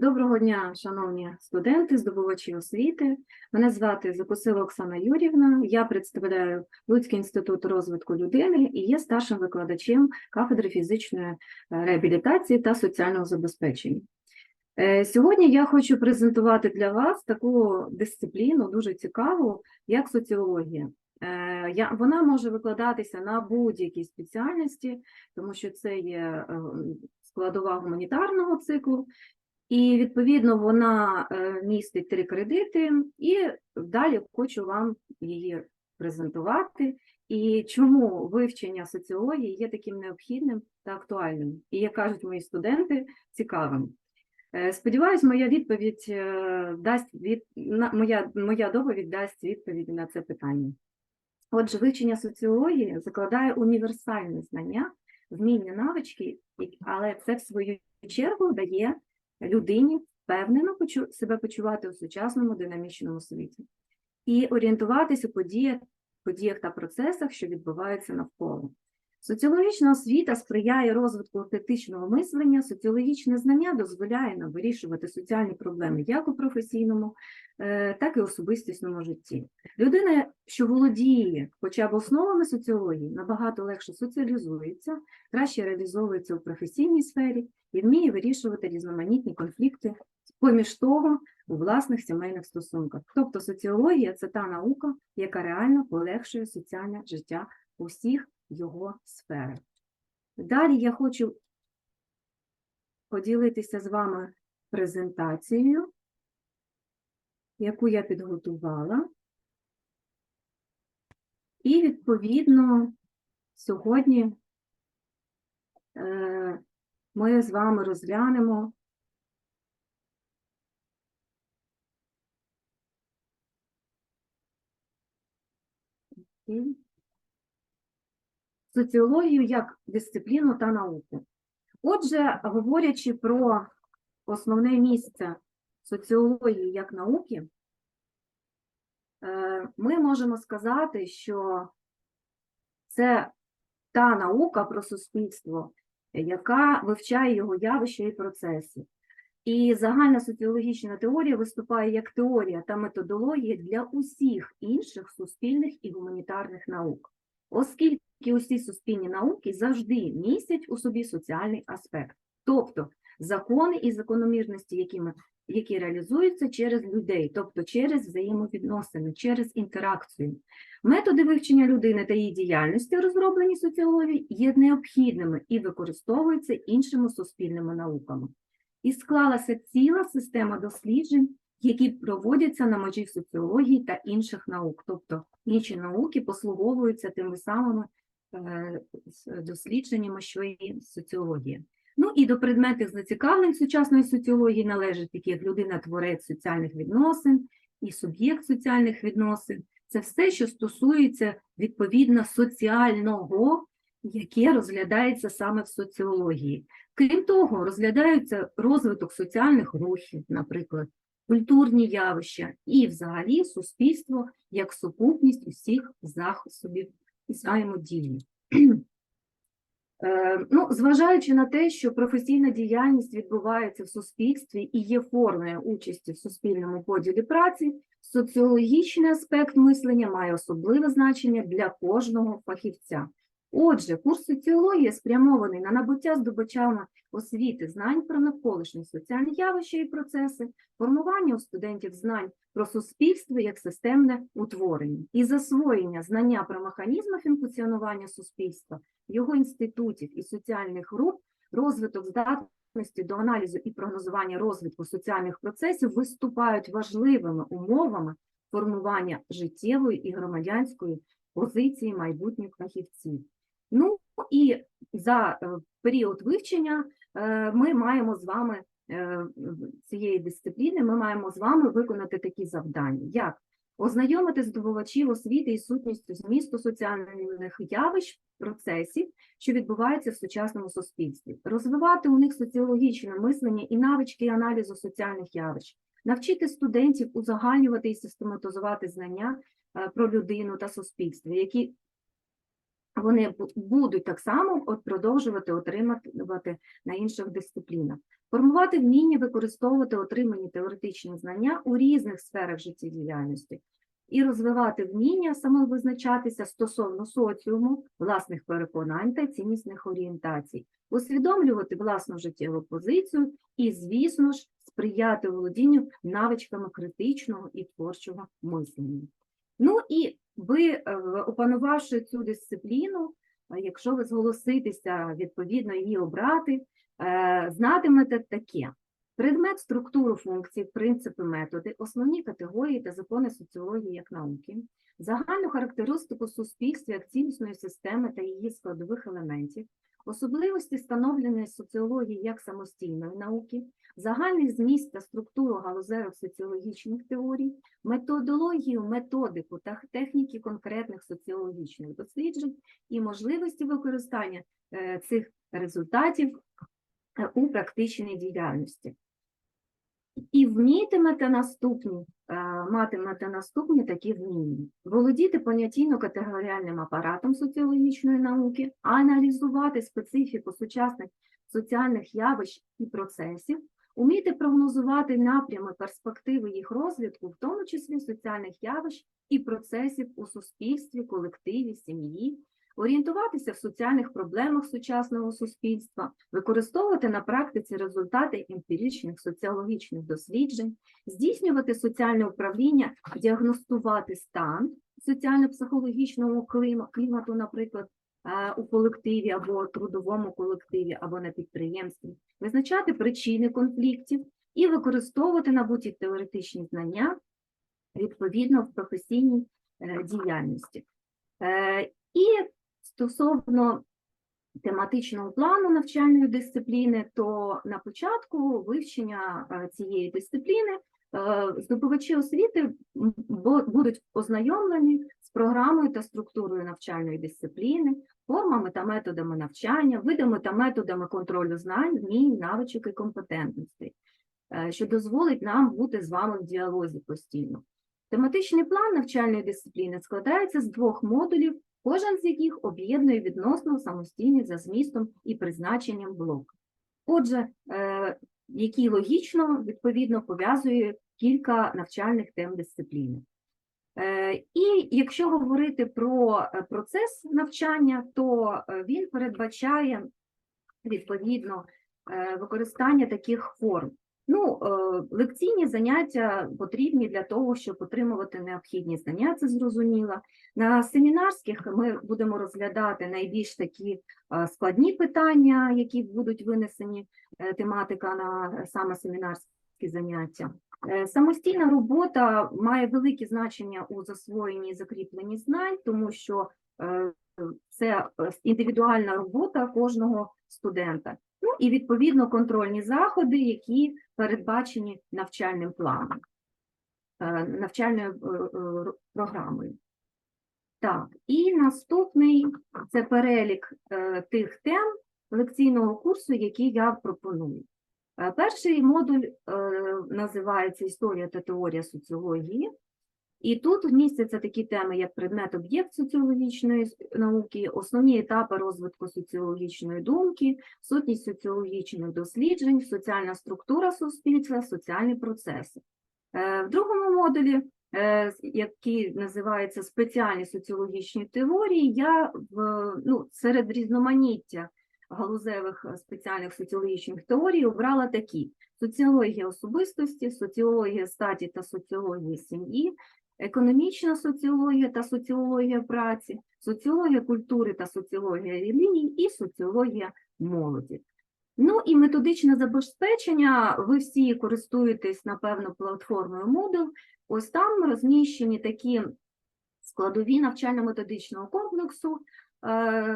Доброго дня, шановні студенти, здобувачі освіти. Мене звати Закусила Оксана Юрівна. Я представляю Луцький інститут розвитку людини і є старшим викладачем кафедри фізичної е, реабілітації та соціального забезпечення. Е, Сьогодні я хочу презентувати для вас таку дисципліну, дуже цікаву, як соціологія. Е, Вона може викладатися на будь-якій спеціальності, тому що це є складова гуманітарного циклу. І відповідно вона е, містить три кредити, і далі хочу вам її презентувати. І чому вивчення соціології є таким необхідним та актуальним, і як кажуть мої студенти, цікавим. Е, Сподіваюсь, моя відповідь е, дасть від моя, моя доповідь дасть відповідь на це питання. Отже, вивчення соціології закладає універсальне знання, вміння, навички, але це в свою чергу дає людині впевнено почу- себе почувати у сучасному динамічному світі і орієнтуватися у подіях, подіях та процесах, що відбуваються навколо. Соціологічна освіта сприяє розвитку критичного мислення, соціологічне знання дозволяє нам вирішувати соціальні проблеми як у професійному, е, так і особистісному житті. Людина, що володіє хоча б основами соціології, набагато легше соціалізується, краще реалізовується у професійній сфері і вміє вирішувати різноманітні конфлікти, поміж того, у власних сімейних стосунках. Тобто соціологія це та наука, яка реально полегшує соціальне життя у всіх його сферах. Далі я хочу поділитися з вами презентацією, яку я підготувала. І, відповідно, сьогодні е, ми з вами розглянемо Окей. Соціологію як дисципліну та науку. Отже, говорячи про основне місце соціології як науки, е, ми можемо сказати, що це та наука про суспільство, яка вивчає його явища і процеси. І загальна соціологічна теорія виступає як теорія та методологія для усіх інших суспільних і гуманітарних наук, оскільки усі суспільні науки завжди містять у собі соціальний аспект, тобто закони і закономірності, які, ми, які реалізуються через людей, тобто через взаємовідносини, через інтеракцію. Методи вивчення людини та її діяльності, розроблені соціологією, є необхідними і використовуються іншими суспільними науками. І склалася ціла система досліджень, які проводяться на межі соціології та інших наук. Тобто інші науки послуговуються тими самими дослідженнями, що і. Ну і до предметних зацікавлень сучасної соціології належать такі як людина-творець соціальних відносин і суб'єкт соціальних відносин. Це все, що стосується відповідно соціального, яке розглядається саме в соціології. Крім того, розглядаються розвиток соціальних рухів, наприклад, культурні явища і взагалі суспільство як сукупність усіх засобів взаємодії. Е, Ну, зважаючи на те, що професійна діяльність відбувається в суспільстві і є формою участі в суспільному поділі праці, соціологічний аспект мислення має особливе значення для кожного фахівця. Отже, курс соціології спрямований на набуття здобувачами освіти знань про навколишні соціальні явища і процеси, формування у студентів знань про суспільство як системне утворення і засвоєння знання про механізми функціонування суспільства, його інститутів і соціальних груп, розвиток здатності до аналізу і прогнозування розвитку соціальних процесів виступають важливими умовами формування життєвої і громадянської позиції майбутніх фахівців. Ну і за е, період вивчення е, ми маємо з вами е, цієї дисципліни, ми маємо з вами виконати такі завдання, як? Ознайомити здобувачів освіти і сутністю змісту соціальних явищ, процесів, що відбуваються в сучасному суспільстві, розвивати у них соціологічне мислення і навички аналізу соціальних явищ, навчити студентів узагальнювати і систематизувати знання про людину та суспільство, які вони будуть так само от продовжувати отримувати на інших дисциплінах. Формувати вміння використовувати отримані теоретичні знання у різних сферах життєдіяльності і розвивати вміння самовизначатися стосовно соціуму, власних переконань та ціннісних орієнтацій, усвідомлювати власну життєву позицію і, звісно ж, сприяти володінню навичками критичного і творчого мислення. Ну і ви, е, опанувавши цю дисципліну, е, якщо ви зголоситеся відповідно її обрати, е, знатимете таке. Предмет, структуру функцій, принципи, методи, основні категорії та закони соціології як науки, загальну характеристику суспільства як цілісної системи та її складових елементів, особливості становленої соціології як самостійної науки, загальний зміст та структуру галузевих соціологічних теорій, методологію, методику та техніки конкретних соціологічних досліджень і можливості використання е, цих результатів е, у практичній діяльності. І вмітимете наступні, е, матимете наступні такі вміння. Володіти понятійно-категоріальним апаратом соціологічної науки, аналізувати специфіку сучасних соціальних явищ і процесів, уміти прогнозувати напрями перспективи їх розвитку, в тому числі соціальних явищ і процесів у суспільстві, колективі, сім'ї, орієнтуватися в соціальних проблемах сучасного суспільства, використовувати на практиці результати емпіричних соціологічних досліджень, здійснювати соціальне управління, діагностувати стан соціально-психологічного клімату, наприклад, у колективі або трудовому колективі, або на підприємстві, визначати причини конфліктів і використовувати набуті теоретичні знання відповідно в професійній е, діяльності. Е, І стосовно тематичного плану навчальної дисципліни, то на початку вивчення е, цієї дисципліни е, здобувачі освіти будуть ознайомлені з програмою та структурою навчальної дисципліни, формами та методами навчання, видами та методами контролю знань, вмінь, навичок і компетентностей, е, що дозволить нам бути з вами в діалозі постійно. Тематичний план навчальної дисципліни складається з двох модулів, кожен з яких об'єднує відносно самостійний за змістом і призначенням блок. Отже, е, який логічно, відповідно, пов'язує кілька навчальних тем дисципліни. Е, І якщо говорити про е, процес навчання, то е, він передбачає відповідно використання таких форм. Ну, лекційні заняття потрібні для того, щоб отримувати необхідні знання, це зрозуміло. На семінарських ми будемо розглядати найбільш такі складні питання, які будуть винесені тематика на саме семінарські заняття. Е, Самостійна робота має велике значення у засвоєнні і закріпленні знань, тому що е, це е, індивідуальна робота кожного студента. Ну і відповідно контрольні заходи, які передбачені навчальним планом, навчальною програмою. Так, і наступний це перелік тих тем лекційного курсу, які я пропоную. Е, Перший модуль е, називається Історія та теорія соціології. І тут містяться такі теми, як предмет-об'єкт соціологічної науки, основні етапи розвитку соціологічної думки, сутність соціологічних досліджень, соціальна структура суспільства, соціальні процеси. Е, В другому модулі, який називається спеціальні соціологічні теорії, я в, ну, серед різноманіття галузевих е, спеціальних соціологічних теорій обрала такі: соціологія особистості, соціологія статі та соціологія сім'ї, економічна соціологія та соціологія праці, соціологія культури та соціологія релігій і соціологія молоді. Ну і методичне забезпечення. Ви всі користуєтесь, напевно, платформою Moodle. Ось там розміщені такі складові навчально-методичного комплексу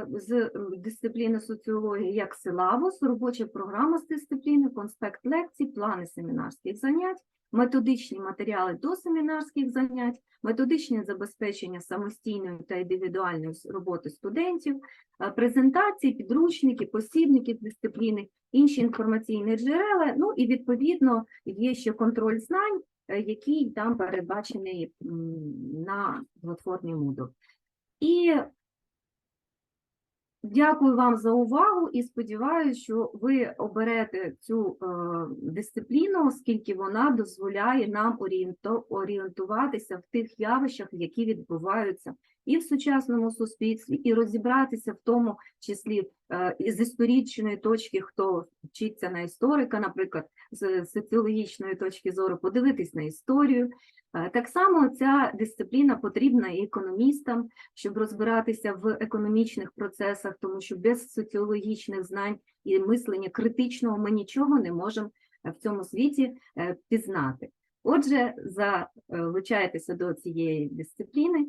з дисципліни соціології, як силабус, робоча програма з дисципліни, конспект лекцій, плани семінарських занять, методичні матеріали до семінарських занять, методичне забезпечення самостійної та індивідуальної роботи студентів, е, презентації, підручники, посібники з дисципліни, інші інформаційні джерела. Ну і відповідно є ще контроль знань, е, який там передбачений на платформі Moodle. І Дякую вам за увагу і сподіваюся, що ви оберете цю е, дисципліну, оскільки вона дозволяє нам орієнтуватися в тих явищах, які відбуваються і в сучасному суспільстві, і розібратися в тому числі е, з історичної точки, хто вчиться на історика, наприклад, з соціологічної точки зору, подивитись на історію. Е, Так само ця дисципліна потрібна і економістам, щоб розбиратися в економічних процесах, тому що без соціологічних знань і мислення критичного ми нічого не можемо е, в цьому світі пізнати. Отже, залучайтеся до цієї дисципліни